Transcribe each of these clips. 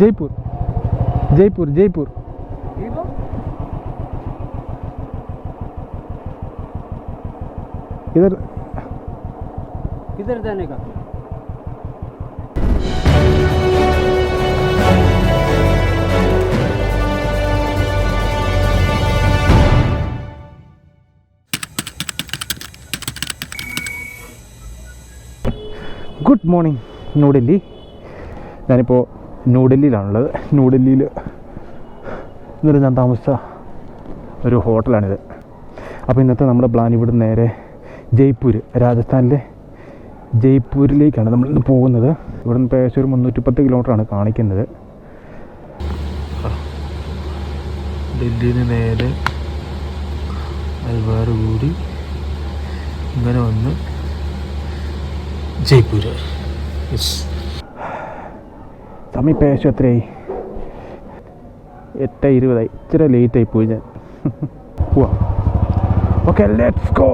ജയ്പൂർ ജയ്പൂർ ജയ്പൂർ इधर किधर जाने का ഗുഡ് മോർണിംഗ് ന്യൂഡൽഹി ഞാനിപ്പോൾ ന്യൂഡൽഹിയിലാണുള്ളത് ന്യൂഡൽഹിയിൽ ഇന്നലെ ഞാൻ താമസിച്ച ഒരു ഹോട്ടലാണിത്. അപ്പോൾ ഇന്നത്തെ നമ്മുടെ പ്ലാൻ ഇവിടെ നേരെ ജയ്പൂർ രാജസ്ഥാനിലെ ജയ്പൂരിലേക്കാണ് നമ്മൾ ഇന്ന് പോകുന്നത്. ഇവിടെ നിന്ന് ഏകദേശം ഒരു മുന്നൂറ്റിപ്പത്ത് കിലോമീറ്ററാണ് കാണിക്കുന്നത്. ഡൽഹിയിൽ നിന്ന് നേരെ അൽവാർ കൂടി ഇങ്ങനെ വന്ന് ജയ്പൂർ സമയം ഇപ്പോൾ ഏകദേശം എത്രയായി? എട്ട് ഇരുപതായി. ഇച്ചിരി ലേറ്റായി പോയി ഞാൻ. പോവാം. ഓക്കെ ലെറ്റ്സ് ഗോ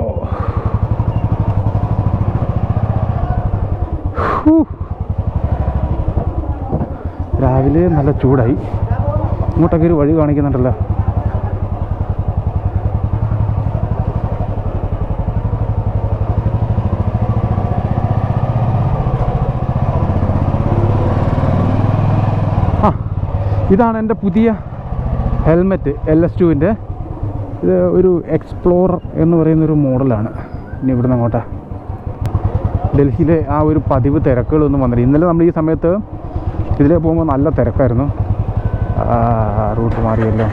രാവിലെ നല്ല ചൂടായി. ഇങ്ങോട്ടൊക്കെ ഒരു വഴി കാണിക്കുന്നുണ്ടല്ലോ. ഇതാണ് എന്റെ പുതിയ ഹെൽമെറ്റ് എൽ എസ് ടുവിന്റെ. ഇത് ഒരു എക്സ്പ്ലോറർ എന്ന് പറയുന്നൊരു മോഡലാണ്. ഇനി ഇവിടുന്ന് അങ്ങോട്ടാണ് ഡൽഹിയിലെ ആ ഒരു പതിവ് തിരക്കുകളൊന്നും വന്നില്ല. ഇന്നലെ നമ്മൾ ഈ സമയത്ത് ഇതിലേ പോകുമ്പോൾ നല്ല തിരക്കായിരുന്നു. റൂട്ട് മാറിയല്ലോ.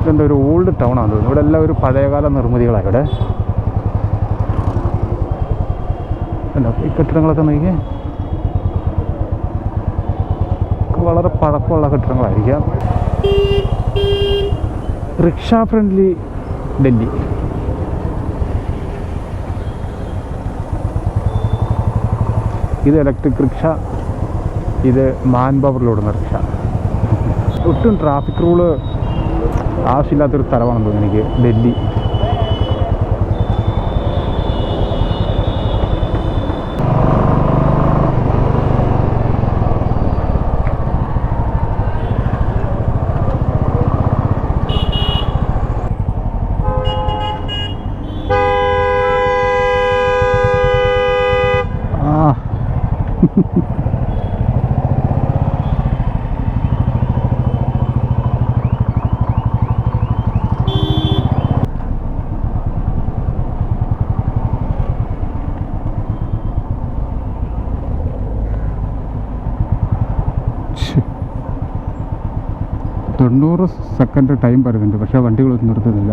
ഇതെന്താ ഒരു ഓൾഡ് ടൗൺ ആണെന്ന് തോന്നുന്നു. ഇവിടെ എല്ലാം ഒരു പഴയകാല നിർമ്മിതികളാണ് ഇവിടെ. ഈ കെട്ടിടങ്ങളൊക്കെ നോക്കിയേ വളരെ പഴക്കമുള്ള കെട്ടിടങ്ങളായിരിക്കാം. Rickshaw friendly Delhi. ഇത് ഇലക്ട്രിക് റിക്ഷ ഇത് മാൻ പവറിലോടുന്ന റിക്ഷ. ഒട്ടും ട്രാഫിക് റൂൾ ആവശ്യമില്ലാത്തൊരു സ്ഥലമാണെന്ന് തോന്നുന്നു എനിക്ക് ഡൽഹി ആ ശ്ശെ. തൊണ്ണൂറ് സെക്കൻഡ് ടൈം പറയുന്നുണ്ട് പക്ഷേ വണ്ടികളൊന്നും നിർത്തുന്നില്ല.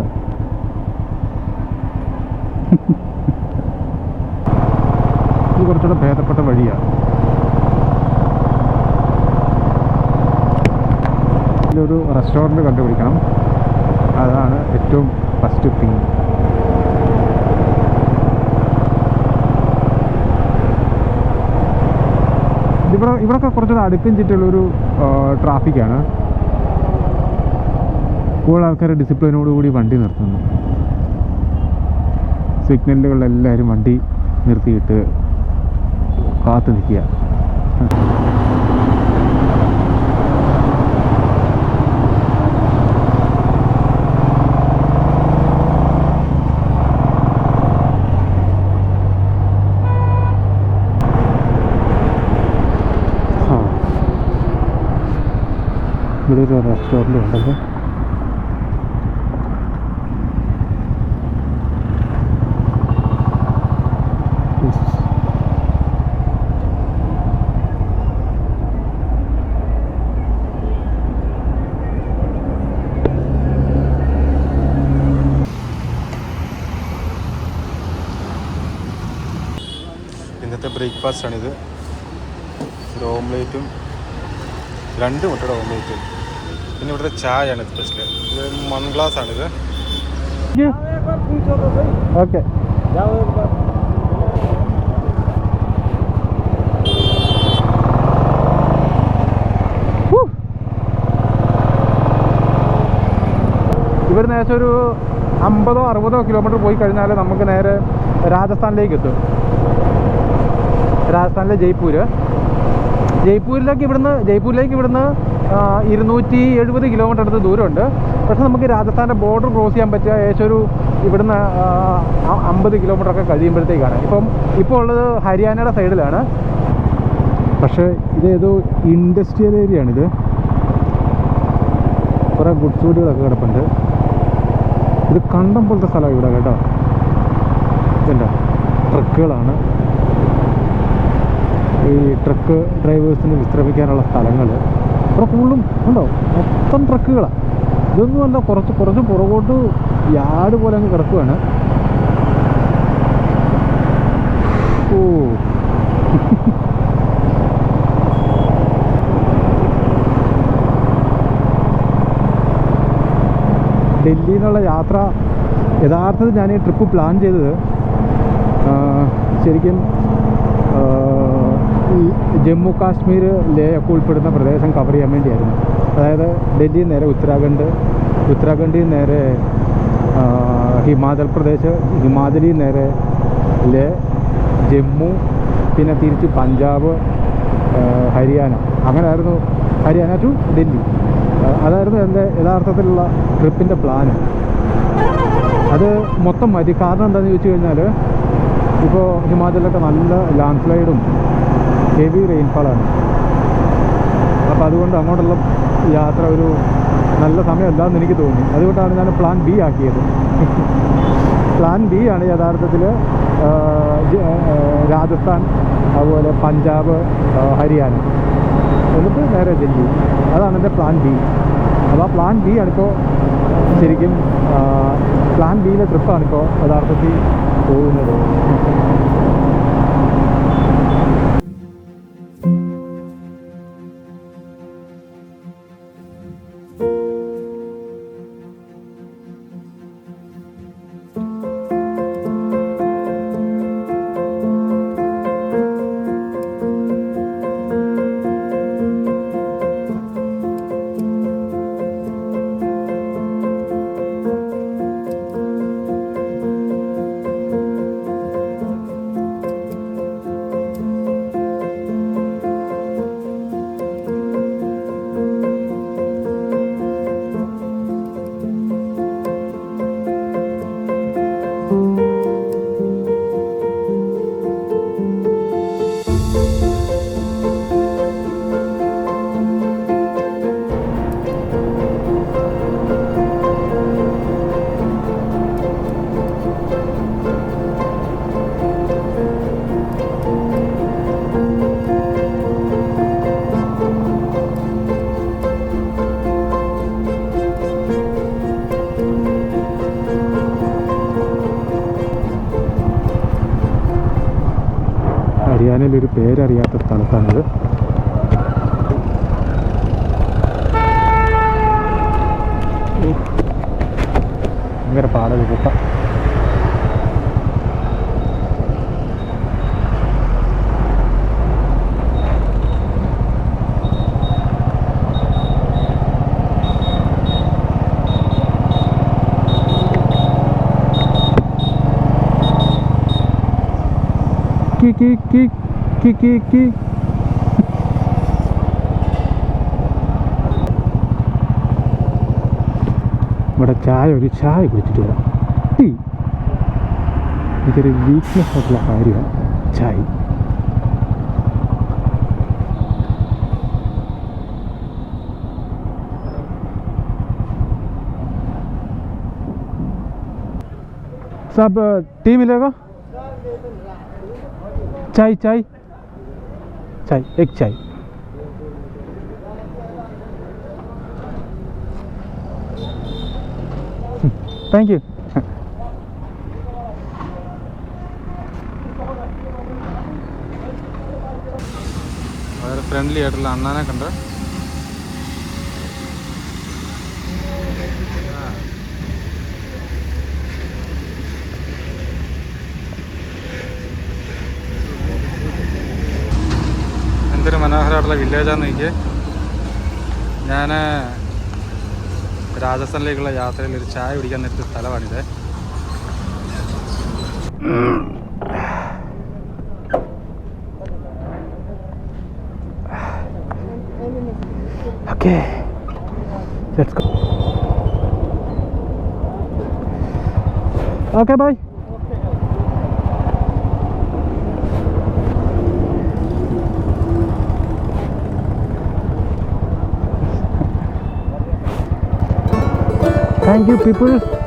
ഇത് കുറച്ചുകൂടെ ഭേദപ്പെട്ട വഴിയാണ് ഇതിലൊരു റെസ്റ്റോറന്റ് കണ്ടുപിടിക്കണം. അതാണ് ഏറ്റവും ഫസ്റ്റ് തിങ് ഇവിടെ ഇവിടെയൊക്കെ കുറച്ചുകൂടെ അടുക്കും ചുറ്റുള്ളൊരു ട്രാഫിക്കാണ് കൂടുതൽ ആൾക്കാർ ഡിസിപ്ലിനോടുകൂടി വണ്ടി നിർത്തുന്നു. സിഗ്നലുകളിലെല്ലാവരും വണ്ടി നിർത്തിയിട്ട് കാത്തു നിൽക്കുക. ഇവിടെ ഒരു റെസ്റ്റോറന്റ് ഉണ്ടല്ലോ. ബ്രേക്ക്ഫാസ്റ്റാണിത്. ഒരു ഓംലേറ്റും രണ്ട് മുട്ടയുടെ ഓംലേറ്റും. പിന്നെ ഇവിടുത്തെ ആണ് സ്പെഷ്യൽ ഇത് വൺ ഗ്ലാസ് ആണിത് ഓക്കെ ഇവിടെ നേരത്തെ ഒരു അമ്പതോ അറുപതോ കിലോമീറ്റർ പോയി കഴിഞ്ഞാൽ നമുക്ക് നേരെ രാജസ്ഥാനിലേക്ക് എത്തും. രാജസ്ഥാനിലെ ജയ്പൂർ ജയ്പൂരിലേക്ക് ഇവിടുന്ന് ജയ്പൂരിലേക്ക് ഇവിടുന്ന് ഇരുന്നൂറ്റി എഴുപത് കിലോമീറ്റർ അടുത്ത് ദൂരമുണ്ട്. പക്ഷെ നമുക്ക് രാജസ്ഥാന്റെ ബോർഡർ ക്രോസ് ചെയ്യാൻ പറ്റുക ഏകദേശം ഒരു ഇവിടുന്ന് അമ്പത് കിലോമീറ്റർ ഒക്കെ കഴിയുമ്പോഴത്തേക്കാണ്. ഇപ്പം ഇപ്പോൾ ഉള്ളത് ഹരിയാനയുടെ സൈഡിലാണ് പക്ഷേ ഇതേതോ ഇൻഡസ്ട്രിയൽ ഏരിയ ആണിത് കുറേ ഗുഡ്സ് വീടുകളൊക്കെ കിടപ്പുണ്ട്. ഇത് കണ്ടം പോലത്തെ സ്ഥലമാണ് ഇവിടെ കേട്ടോ. ഇതുണ്ടോ? ട്രക്കുകളാണ്. ഈ ട്രക്ക് ഡ്രൈവേഴ്സിന് വിശ്രമിക്കാനുള്ള സ്ഥലങ്ങൾ ഇവിടെ ഫുള്ളും ഉണ്ടോ? മൊത്തം ട്രക്കുകളാണ് ഇതൊന്നുമല്ല കുറച്ച് കുറച്ച് പുറകോട്ട് യാട് പോലെ അങ്ങ് കിടക്കുകയാണ് ഓ. ഡൽഹിയിൽ നിന്നുള്ള യാത്ര യഥാർത്ഥത്തിൽ ഞാൻ ഈ ട്രിപ്പ് പ്ലാൻ ചെയ്തത് ശരിക്കും ഈ ജമ്മു കാശ്മീർ ലേ ഉൾപ്പെടുന്ന പ്രദേശം കവർ ചെയ്യാൻ വേണ്ടിയായിരുന്നു. അതായത് ഡൽഹിയിൽ നേരെ ഉത്തരാഖണ്ഡ് ഉത്തരാഖണ്ഡിൽ നേരെ ഹിമാചൽ പ്രദേശ് ഹിമാചലിൽ നേരെ ലേ ജമ്മു പിന്നെ തിരിച്ച് പഞ്ചാബ് ഹരിയാന. അങ്ങനെ ആയിരുന്നു ഹരിയാന ടു ഡൽഹി. അതായിരുന്നു എന്റെ യഥാർത്ഥത്തിലുള്ള ട്രിപ്പിന്റെ പ്ലാൻ അത് മൊത്തം മതി. കാരണം എന്താണെന്ന് ചോദിച്ചു കഴിഞ്ഞാൽ ഇപ്പോൾ ഹിമാചലിലൊക്കെ നല്ല ലാൻഡ് സ്ലൈഡും ഹെവി റെയിൻഫാളാണ് അപ്പോൾ അതുകൊണ്ട് അങ്ങോട്ടുള്ള യാത്ര ഒരു നല്ല സമയമല്ല എന്ന് എനിക്ക് തോന്നി. അതുകൊണ്ടാണ് ഞാൻ പ്ലാൻ ബി ആക്കിയത്. പ്ലാൻ ബി ആണ് യഥാർത്ഥത്തിൽ രാജസ്ഥാൻ അതുപോലെ പഞ്ചാബ് ഹരിയാന. എന്നിട്ട് നേരെ ഡൽഹി. അതാണ് എന്റെ പ്ലാൻ ബി അപ്പോൾ ആ പ്ലാൻ ബി ആണിപ്പോൾ ശരിക്കും പ്ലാൻ ബിയിലെ ട്രിപ്പാണിപ്പോൾ യഥാർത്ഥത്തിൽ പോകുന്നത്. കി കി കി കി കി കി ഇവിടെ ചായ ഒരു ചായ കുടിച്ചിട്ട് വരാം ടീ ഇതൊരു വീക്ക്നെസ് ആയിട്ടുള്ള കാര്യമാണ് ചായ सब टी मिलेगा चाय चाय चाय एक चाय താങ്ക് യു വളരെ ഫ്രണ്ട്ലി ആയിട്ടുള്ള അണ്ണാനെ കണ്ട് എന്തൊരു മനോഹരമായിട്ടുള്ള വില്ലേജാന്ന് എനിക്ക് ഞാൻ രാജസ്ഥാനിലേക്കുള്ള യാത്രയിൽ ഒരു ചായ കുടിക്കാൻ നിർത്തിയ സ്ഥലമാണിത് okay bye go. Okay, bye. Thank you, people.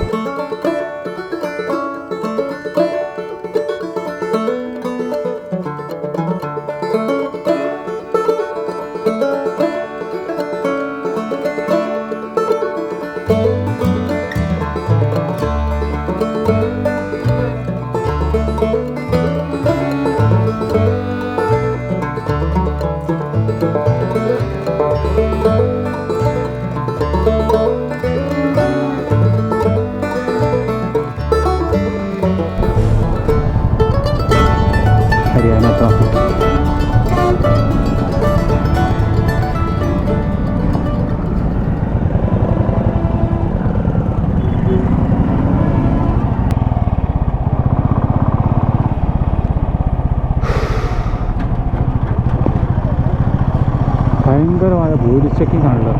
Checking ആണല്ലോ.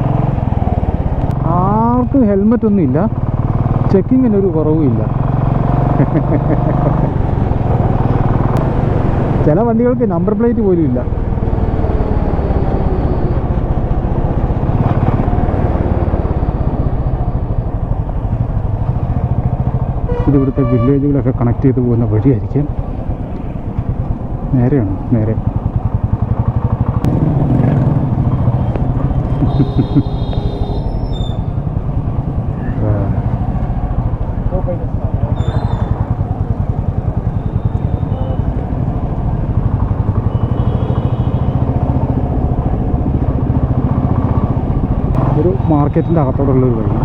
ആർക്കും ഹെൽമെറ്റ് ഒന്നും ഇല്ല. ചെക്കിങ്ങിന് ഒരു കുറവുമില്ല ചില വണ്ടികൾക്ക് നമ്പർ പ്ലേറ്റ് പോലും ഇല്ല. ഇത് ഇവിടുത്തെ വില്ലേജുകളൊക്കെ കണക്ട് ചെയ്ത് പോകുന്ന വഴിയായിരിക്കും. നേരെയാണ്? നേരെ. ഒരു മാർക്കറ്റിന്റെ അകത്തോടുള്ളൊരു വഴി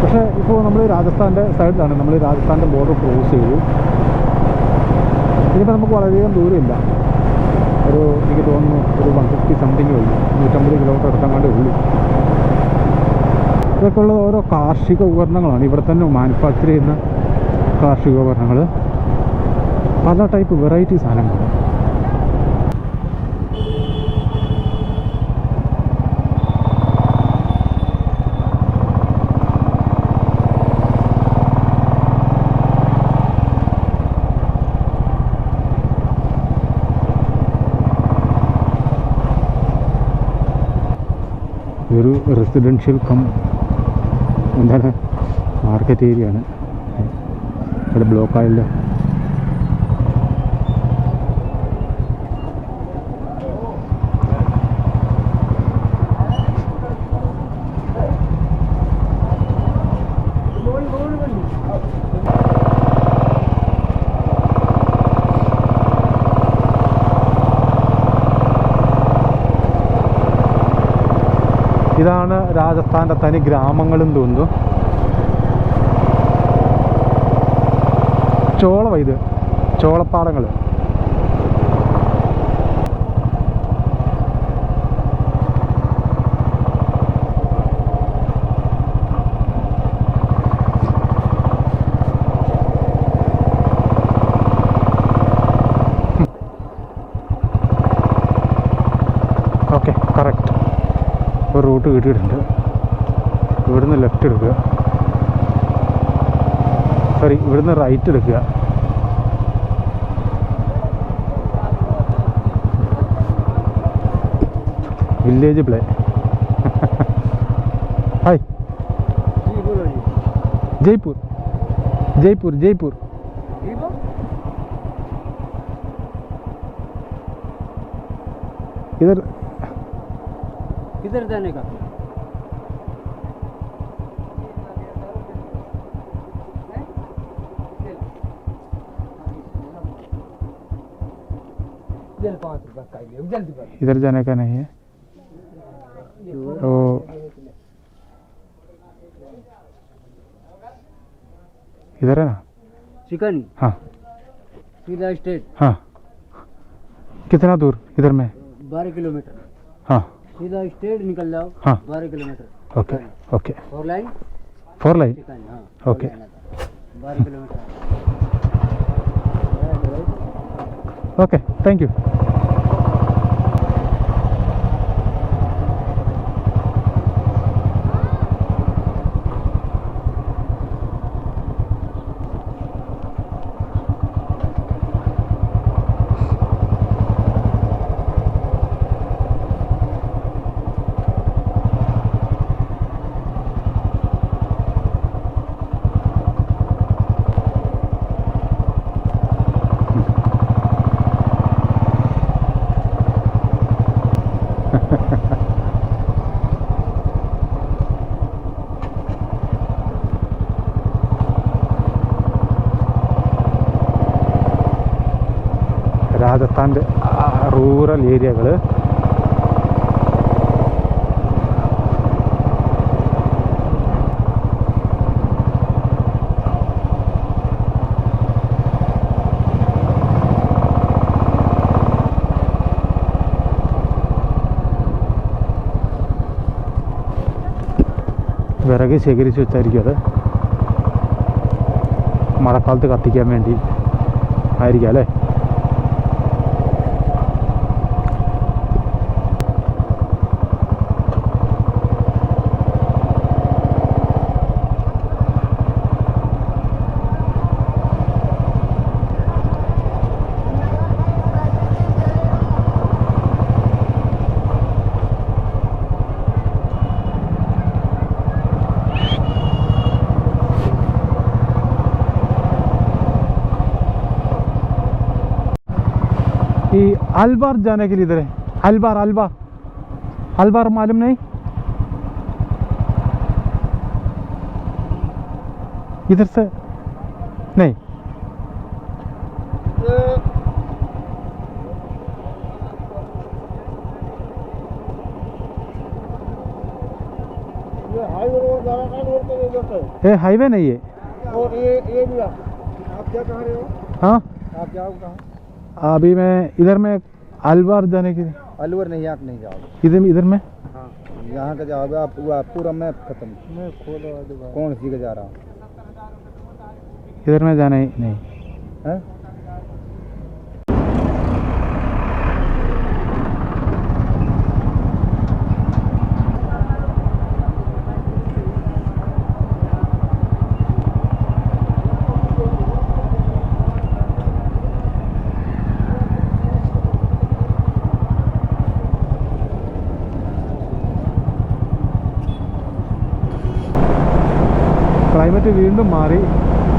പക്ഷേ ഇപ്പോൾ നമ്മൾ രാജസ്ഥാന്റെ സൈഡിലാണ് നമ്മൾ രാജസ്ഥാന്റെ ബോർഡർ ക്രോസ് ചെയ്തു. ഇനിയിപ്പോൾ നമുക്ക് വളരെയധികം ദൂരമില്ല. ഒരു എനിക്ക് തോന്നുന്നു ഒരു വൺ ഫിഫ്റ്റി സംതിങ് ഉള്ളു. നൂറ്റമ്പത് കിലോമീറ്റർ എടുത്തങ്ങാണ്ടേ ഉള്ളൂ. ഇതൊക്കെ ഉള്ളത് ഓരോ കാർഷിക ഉപകരണങ്ങളാണ്. ഇവിടെ തന്നെ മാനുഫാക്ചർ ചെയ്യുന്ന കാർഷിക ഉപകരണങ്ങൾ. പല ടൈപ്പ് വെറൈറ്റി സാധനങ്ങൾ. ഇതൊരു റെസിഡൻഷ്യൽ കം എന്താണ്? മാർക്കറ്റ് ഏരിയ ആണ്. ഇവിടെ ബ്ലോക്ക് ഇതാണ് രാജസ്ഥാന്റെ തനി ഗ്രാമങ്ങളും തോന്നുന്നു. ചോളം ഇത്. ചോളപ്പാടങ്ങൾ റൈറ്റ് എടുക്കുക village play hi Jaipur Jaipur Jaipur ഇതർ ഇതർ തന്നെ इधर जाने का नहीं है। तो इधर है ना? चिकन? हाँ। स्टेट? हाँ। कितना दूर इधर में? बारह किलोमीटर। हाँ। सीधा स्टेट निकल जाओ हाँ। बारह kilometre. Okay okay. Four line? Four line? हाँ। ओके। बारह kilometre. Okay thank you. രാജസ്ഥാന്റെ rural ഏരിയകൾ വിറക് ശേഖരിച്ച് വെച്ചായിരിക്കും അത്. മഴക്കാലത്ത് കത്തിക്കാൻ വേണ്ടി ആയിരിക്കാം അല്ലേ? अलवार जाने के लिए इधर है। अलवार अलवार। अलवार मालूम नहीं? इधर से? नहीं। ये हाईवे नहीं है। और ये ये भी आप। आप क्या कह रहे हो? हाँ? आप जाओ कहाँ? अभी मैं इधर में अलवर जाने के लिए। अलवर नहीं आप नहीं जाओगे। इधर इधर में? हाँ यहाँ का जाओगे आप पूरा पूरा मैप खत्म। मैं खोलो कौन सी का जा रहा? हूँ इधर में जाना ही नहीं। हैं? ക്ലൈമറ്റ് വീണ്ടും മാറി.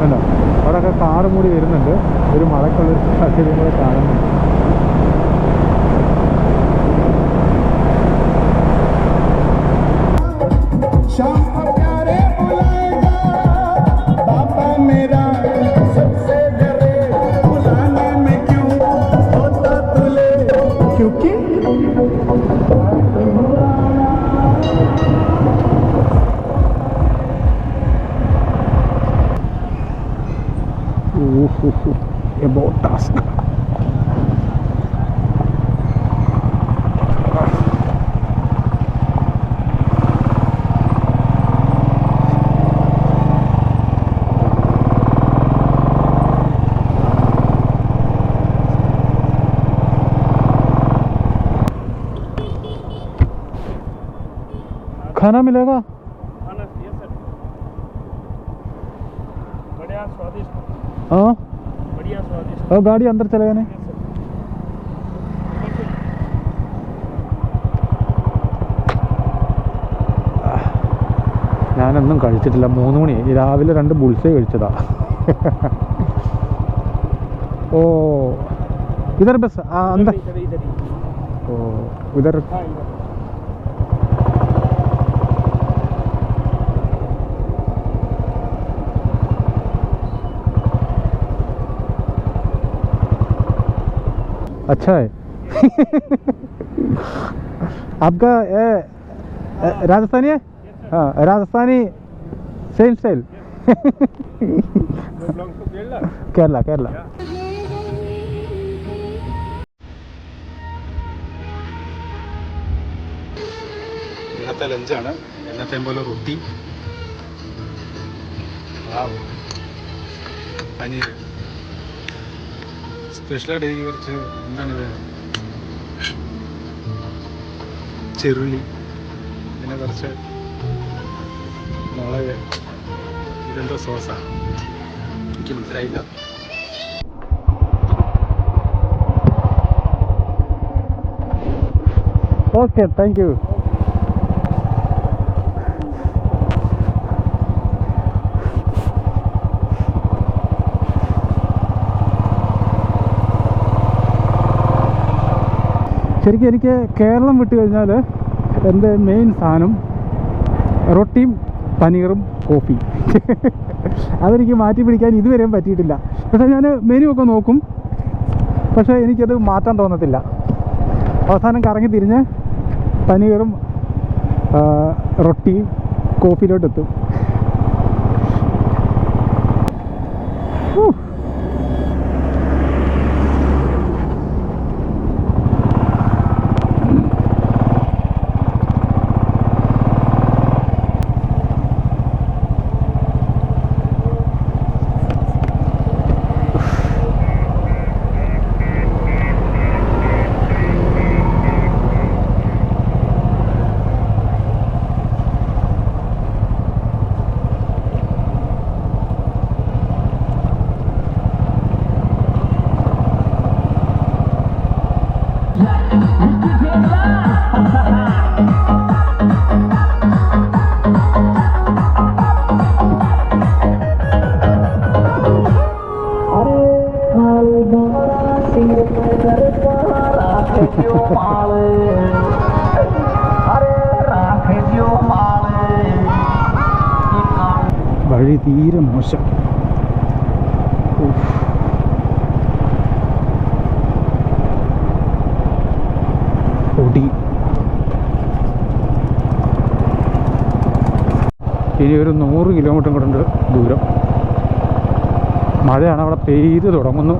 കണ്ടോ? അവിടെയൊക്കെ കാറും കൂടി വരുന്നുണ്ട്. ഒരു മഴക്കുള്ളൊരു സാഹചര്യം കൂടെ मिलेगा बढ़िया स्वादिष्ट हाँ बढ़िया स्वादिष्ट और गाड़ी अंदर चलेगा नहीं ഞാനൊന്നും കഴിച്ചിട്ടില്ല മൂന്ന് മണി രാവിലെ രണ്ട് ബുൾസേ കഴിച്ചതാ ഓ ഇതർ ബസ് ആ അന്ത इधर इधर ही ഓ ഇതർ अच्छा है। आपका राजस्थानी है? हाँ राजस्थानी सेम स्टाइल केरला केरला। ഇന്നത്തെ സ്പെഷ്യലായിട്ട് എനിക്ക് കുറച്ച് എന്താണിത് ചെറുള്ളി പിന്നെ കുറച്ച് മുളക് ഇതെന്തോ സോസാ എനിക്ക് മനസ്സിലായില്ല. ഓക്കെ താങ്ക് യു ശരിക്കും എനിക്ക് കേരളം വിട്ട് കഴിഞ്ഞാൽ എന്റെ മെയിൻ സാധനം റൊട്ടിയും പനീറും കോഫി അതെനിക്ക് മാറ്റി പിടിക്കാൻ ഇതുവരെയും പറ്റിയിട്ടില്ല. പക്ഷേ ഞാൻ മെനു ഒക്കെ നോക്കും. പക്ഷേ എനിക്കത് മാറ്റാൻ തോന്നത്തില്ല. അവസാനം കറങ്ങി തിരിഞ്ഞ് പനീറും റൊട്ടിയും കോഫിയിലോട്ടെത്തും. ഹൂ. നൂറ് കിലോമീറ്റർ കൂടെ ദൂരം. മഴയാണ് അവിടെ പെയ്ത് തുടങ്ങുന്നു.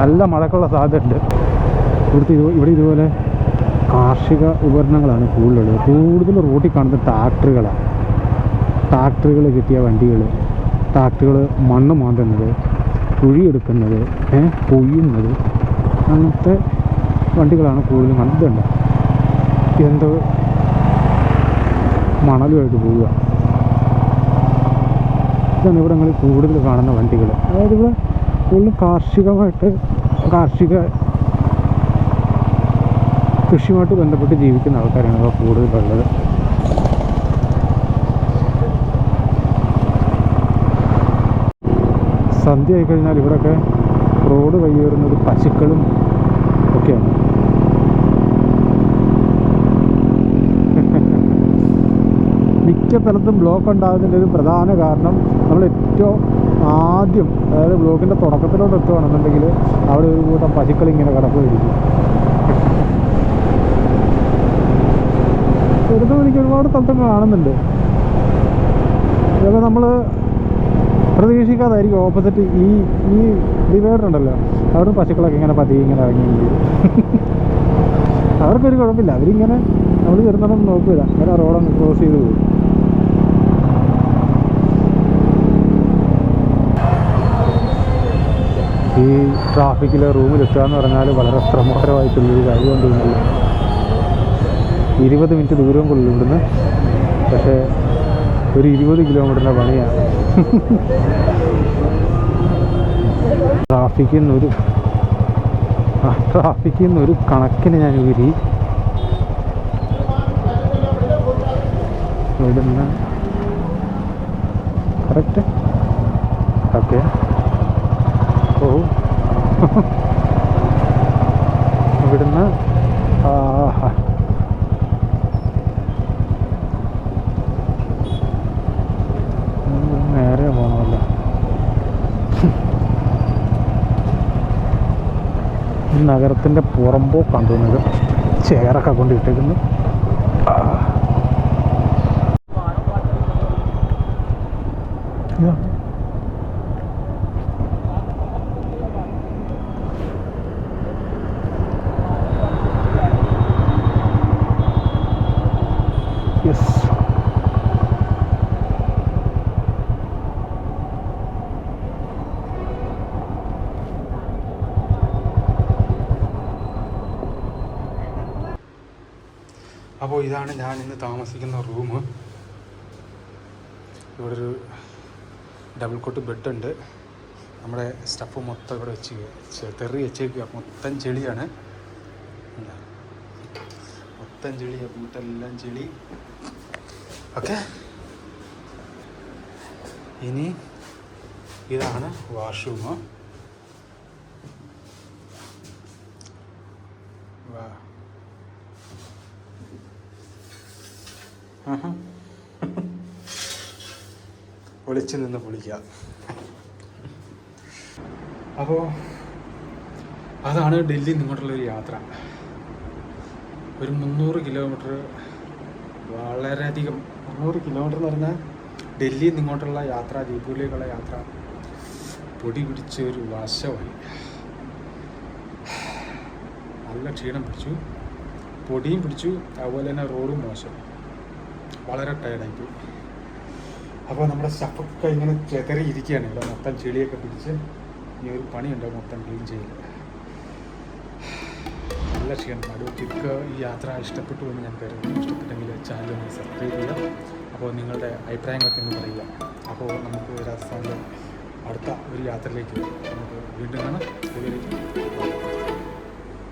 നല്ല മഴക്കുള്ള സാധ്യതയുണ്ട്. ഇവിടുത്തെ ഇവിടെ ഇതുപോലെ കാർഷിക ഉപകരണങ്ങളാണ് കൂടുതലുള്ളത്. കൂടുതൽ റോട്ടിൽ കാണുന്നത് ട്രാക്ടറുകളാണ് ട്രാക്ടറുകൾ കിട്ടിയ വണ്ടികൾ ട്രാക്ടറുകൾ മണ്ണ് മാന്തുന്നത് കുഴിയെടുക്കുന്നത് കൊയ്യുന്നത് അങ്ങനത്തെ വണ്ടികളാണ് കൂടുതലും. കണ്ടിട്ടുണ്ട് എന്തോ മണലുമായിട്ട് പോവുക. ഇതാണ് ഇവിടങ്ങളിൽ കൂടുതൽ കാണുന്ന വണ്ടികൾ. അതായത് ഇവിടെ കൂടുതലും കാർഷികമായിട്ട് കാർഷിക കൃഷിയുമായിട്ട് ബന്ധപ്പെട്ട് ജീവിക്കുന്ന ആൾക്കാരാണ് ഇവിടെ കൂടുതലുള്ളത്. സന്ധ്യ ആയിക്കഴിഞ്ഞാൽ ഇവിടെയൊക്കെ റോഡ് കയ്യേറുന്നത് പശുക്കളും ഒക്കെയാണ്. മിക്ക സ്ഥലത്തും ബ്ലോക്ക് ഉണ്ടാകുന്നതിന്റെ ഒരു പ്രധാന കാരണം നമ്മൾ ഏറ്റവും ആദ്യം അതായത് ബ്ലോക്കിന്റെ തുടക്കത്തിലോട്ട് എത്തുകയാണെന്നുണ്ടെങ്കിൽ അവിടെ ഒരു കൂട്ടം പശുക്കൾ ഇങ്ങനെ കിടക്കുമായിരിക്കും ചെറുതും എനിക്ക് ഒരുപാട് സ്ഥലത്തും കാണുന്നുണ്ട്. ഇതൊക്കെ നമ്മൾ പ്രതീക്ഷിക്കാതായിരിക്കും. ഓപ്പോസിറ്റ് ഈ ഈ ഡിവൈഡർ ഉണ്ടല്ലോ. അവിടെ പശുക്കളൊക്കെ ഇങ്ങനെ പതിയെ ഇങ്ങനെ ഇറങ്ങി അവർക്കൊരു കുഴപ്പമില്ല. അവരിങ്ങനെ നമ്മൾ വരുന്നതൊന്നും നോക്കില്ല അങ്ങനെ റോഡങ്ങ് ക്രോസ് ചെയ്ത് പോകും. ഈ ട്രാഫിക്കിൽ റൂമിലെത്തുക എന്ന് പറഞ്ഞാൽ വളരെ ശ്രമകരമായിട്ടുള്ളൊരു കാര്യം തോന്നുന്നില്ല ഇരുപത് മിനിറ്റ് ദൂരം കൊള്ളും ഇവിടുന്ന്. പക്ഷേ ഒരു ഇരുപത് കിലോമീറ്ററിന്റെ പണിയാണ്. ട്രാഫിക്കിൽ നിന്നൊരു ട്രാഫിക്കിൽ നിന്നൊരു കണക്കിന് ഞാൻ ഊരി ഇവിടുന്ന് കറക്റ്റ് ഓക്കെ. ഇവിടുന്ന് നേരെ പോകണമല്ലോ നഗരത്തിന്റെ പുറമ്പോക്കാണ് തോന്നുന്നത് ചേറൊക്കെ കൊണ്ട് ആ. ഇതാ. അപ്പോൾ ഇതാണ് ഞാൻ ഇന്ന് താമസിക്കുന്ന റൂം. ഇവിടെ ഒരു ഡബിൾ കോട്ട് ബെഡ് ഉണ്ട്. നമ്മുടെ സ്റ്റഫ് മൊത്തം ഇവിടെ വെച്ച് തെറി വെച്ചേക്കുക മൊത്തം ചെളിയാണ്. മൊത്തം ചെളി വീട്ടെല്ലാം ചെളി. ഓക്കെ. ഇനി ഇതാണ് വാഷ്റൂം ഒളിച്ചു നിന്ന് പൊളിക്കുക അപ്പോൾ അതാണ് ഡൽഹി നിങ്ങോട്ടുള്ള ഒരു യാത്ര. ഒരു മുന്നൂറ് കിലോമീറ്റർ വളരെയധികം മുന്നൂറ് കിലോമീറ്റർ എന്ന് പറഞ്ഞാൽ ഡൽഹി നിങ്ങോട്ടുള്ള യാത്ര ദീപുലേക്കുള്ള യാത്ര പൊടി പിടിച്ച ഒരു വശമായി നല്ല ക്ഷീണം പിടിച്ചു. പൊടിയും പിടിച്ചു. അതുപോലെ തന്നെ റോഡും മോശം. വളരെ ടയർഡായിപ്പോയി അപ്പോൾ നമ്മുടെ സ്റ്റഫൊക്കെ ഇങ്ങനെ ചെതറി ഇരിക്കുകയാണ്. ഇവിടെ മൊത്തം ചെളിയൊക്കെ പിടിച്ച് ഇനി ഒരു പണിയുണ്ട് മൊത്തം ക്ലീൻ ചെയ്യില്ല നല്ല ക്ഷീണം. നടുവൊക്കെ ഈ യാത്ര ഇഷ്ടപ്പെട്ടു എന്ന് ഞാൻ കരുതുന്നു. ഇഷ്ടപ്പെട്ടെങ്കിൽ ചാനൽ ഒന്ന് സബ്സ്ക്രൈബ് ചെയ്യുക. അപ്പോൾ നിങ്ങളുടെ അഭിപ്രായങ്ങളൊക്കെ ഒന്ന് പറയുക. അപ്പോൾ നമുക്ക് രാജസ്ഥാനിലെ അടുത്ത ഒരു യാത്രയിലേക്ക് നമുക്ക് വീണ്ടും കാണാം.